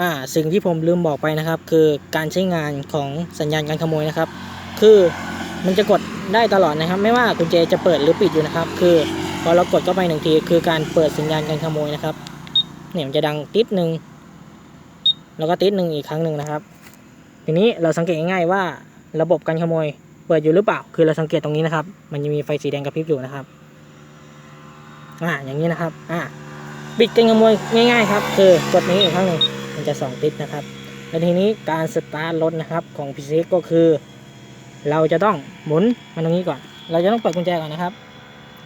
อ่าสิ่งที่ผมลืมบอกไปนะครับ คือการใช้งานของสัญญาณการขโมยนะครับ คือมันจะกดได้ตลอดนะครับ ไม่ว่ากุญแจจะเปิดหรือปิดอยู่นะครับ คือพอเรากดเข้าไปหนึ่งที คือการเปิดสัญญาณการขโมยนะครับเนี่ยมันจะดังติดหนึ่งแล้วก็ติดหนึ่งอีกครั้งหนึ่งนะครับ ทีนี้เราสังเกตง่ายๆว่าระบบการขโมยเปิดอยู่หรือเปล่า คือเราสังเกตตรงนี้นะครับ มันจะมีไฟสีแดงกระพริบอยู่นะครับอ่าอย่างนี้นะครับอ่าปิดการขโมยง่าย ๆ ครับ คือกดนี้อีกครั้งหนึ่ง จะสองติดนะครับ แล้วทีนี้การสตาร์ทรถนะครับของ p c ก็คือ เราจะต้องหมุนมันตรงนี้ก่อน เราจะต้องเปิดกุญแจก่อนนะครับ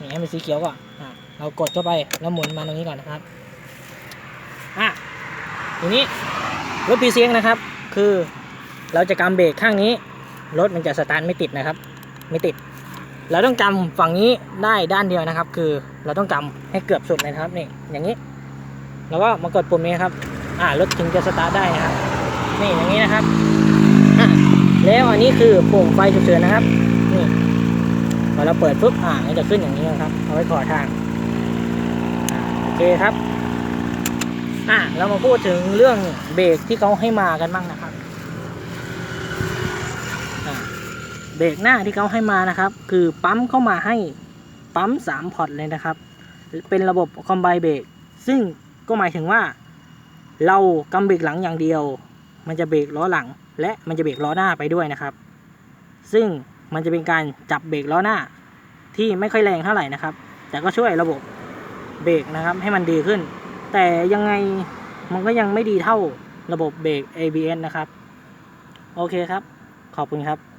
นี่ให้มันสีเขียวก่อนอ่าเรากดเข้าไปแล้วหมุนมาตรงนี้ก่อนนะครับอะทีนี้รถ p c นะครับ คือเราจะกำเบรกข้างนี้รถมันจะสตาร์ทไม่ติดนะครับ ไม่ติด เราต้องกำฝั่งนี้ได้ด้านเดียวนะครับ คือเราต้องกำให้เกือบสุดเลยครับนี่อย่างนี้ แล้วก็มากดปุ่มนี้ครับ อ่ารถถึงจะสตาร์ทได้นะครับนี่อย่างนี้นะครับแล้วอันนี้คือปุ่มไฟฉุกเฉินนะครับ นี่พอเราเปิดปุ๊บอ่ามันจะขึ้นอย่างนี้นะครับ เอาไว้ขอทางอโอเคครับอะเรามาพูดถึงเรื่องเบรกที่เขาให้มากันบ้างนะครับเบรกหน้าที่เขาให้มานะครับ คือปั๊มเข้ามาให้ปั๊มสามพอร์ตเลยนะครับ เป็นระบบคอมไบเบรกซึ่งก็หมายถึงว่า เรากำเบรกหลังอย่างเดียว มันจะเบรกล้อหลัง และมันจะเบรกล้อหน้าไปด้วยนะครับ ซึ่งมันจะเป็นการจับเบรกล้อหน้า ที่ไม่ค่อยแรงเท่าไหร่นะครับ แต่ก็ช่วยระบบเบรกนะครับ ให้มันดีขึ้น แต่ยังไงมันก็ยังไม่ดีเท่าระบบเบรก ABS นะครับ โอเคครับ ขอบคุณครับ